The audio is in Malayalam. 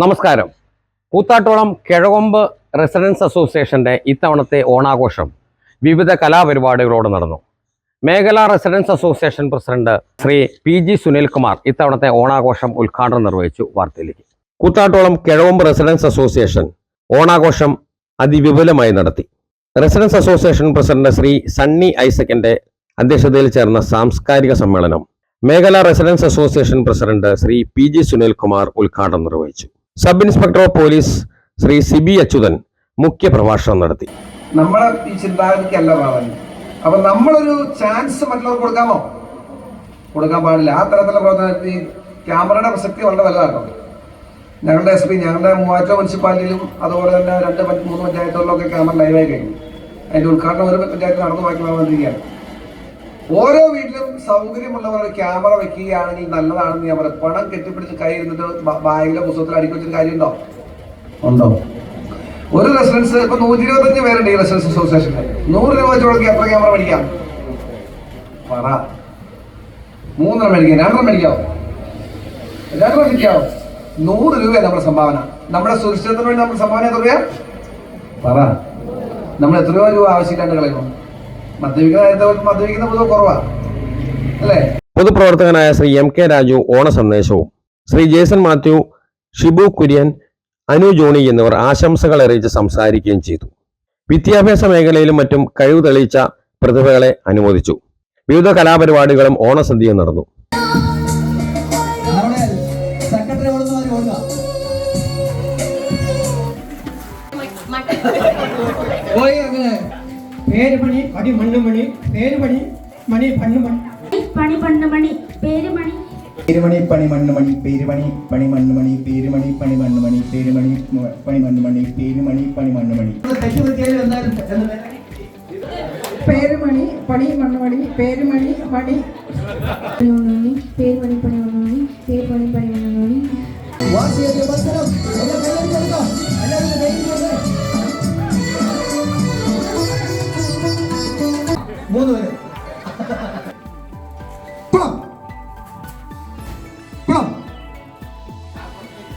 നമസ്കാരം. കൂത്താട്ടോളം കിഴകൊമ്പ് റെസിഡൻസ് അസോസിയേഷന്റെ ഇത്തവണത്തെ ഓണാഘോഷം വിവിധ കലാപരിപാടികളോട് നടന്നു. മേഖലാ residence association president Shri P G Sunilkumar ഇത്തവണത്തെ ഓണാഘോഷം ഉദ്ഘാടനം നിർവഹിച്ചു വാർത്തയിലേക്ക്. കൂത്താട്ടോളം കിഴകൊമ്പ് റെസിഡൻസ് അസോസിയേഷൻ ഓണാഘോഷം അതിവിപുലമായി നടത്തി. Residence association president Shri Sunny ഐസക്കിന്റെ അധ്യക്ഷതയിൽ ചേർന്ന സാംസ്കാരിക സമ്മേളനം മേഖലാ residence association president Shri P G Sunilkumar ഉദ്ഘാടനം നിർവഹിച്ചു. Sub inspector of police Shri Sibi Achuthan മുഖ്യ പ്രഭാഷണം നടത്തി. നമ്മളെ ഈ ചിന്താഗതിക്കല്ല അപ്പൊ നമ്മളൊരു ചാൻസ് മറ്റുള്ളവർക്ക് കൊടുക്കാമോ? കൊടുക്കാൻ പാടില്ല. ആ തരത്തിലുള്ള പ്രവർത്തനത്തിൽ ക്യാമറയുടെ പ്രസക്തി വളരെ വലുതാണ് ഞങ്ങളുടെ എസ് പി ഞങ്ങളുടെ മൂവാറ്റോ മുനിസിപ്പാലിറ്റിയിലും അതുപോലെ തന്നെ രണ്ട് മൂന്ന് പഞ്ചായത്തുകളിലൊക്കെ ക്യാമറ ലൈവായി കഴിഞ്ഞു. അതിന്റെ ഉദ്ഘാടനം ഒരു പഞ്ചായത്ത് നടന്നു ബാക്കി വന്നിരിക്കുകയാണ്. ഓരോ വീട്ടിലും സൗകര്യമുള്ളവർ ഒരു ക്യാമറ വെക്കുകയാണെങ്കിൽ നല്ലതാണെന്ന് ഞാൻ പറയാം. പണം കെട്ടിപ്പിടിച്ച് കൈ ഇരുന്നിട്ട് ബാഗിലോ പുസ്തകത്തിലോ അടിക്കി വെച്ചൊരു കാര്യമുണ്ടോ? ഉണ്ടോ? ഒരു റെസിഡൻസ് ഇപ്പൊ നൂറ്റി ഇരുപത്തഞ്ച് പേരുണ്ട് ഈ റെസിഡൻസ് അസോസിയേഷനിൽ നൂറ് രൂപ വെച്ച് കൊടുക്കുക എത്ര ക്യാമറ മേടിക്കാം? പറ. മൂന്നെണ്ണം മേടിക്കാം രണ്ടെണ്ണം മേടിക്കാവോ? രണ്ടെണ്ണം മേടിക്കാവോ? നൂറ് രൂപയാണ് നമ്മുടെ സംഭാവന. നമ്മുടെ സുരക്ഷിതത്തിന് വേണ്ടി നമ്മുടെ സംഭാവന എത്രയാ? പറ. നമ്മൾ എത്രയോ രൂപ ആവശ്യമില്ലാണ്ട് കളയുന്നു. മദ്യപിക്കുന്ന കാര്യത്തിൽ മദ്യപിക്കുന്ന പൊതുവെ കുറവാ. അല്ലേ? പൊതുപ്രവർത്തകനായ ശ്രീ എം കെ രാജു ഓണ സന്ദേശവും. ശ്രീ ജേസൺ മാത്യു ഷിബു കുര്യൻ അനു ജോണി എന്നിവർ ആശംസകൾ അറിയിച്ച് സംസാരിക്കുകയും ചെയ്തു. വിദ്യാഭ്യാസ മേഖലയിലും മറ്റും കഴിവ് തെളിയിച്ച പ്രതിഭകളെ അനുമോദിച്ചു. വിവിധ കലാപരിപാടികളും ഓണസദ്യയും നടന്നു. അങ്ങനെ. பேரு மணி அடி மண்ணு மணி பேரு மணி மணி பண்ணு மணி பணி பண்ணு மணி பேரு மணி பேருமணி பணி மண்ணு மணி பேருமணி பணி மண்ணு மணி பேருமணி பணி மண்ணு மணி பேருமணி பணி மண்ணு மணி பேருமணி பணி மண்ணு மணி பேருமணி பணி மண்ணு பேருமணி பணி பேருமணி பணி மண்ணு பேருமணி பணி மண்ணு மணி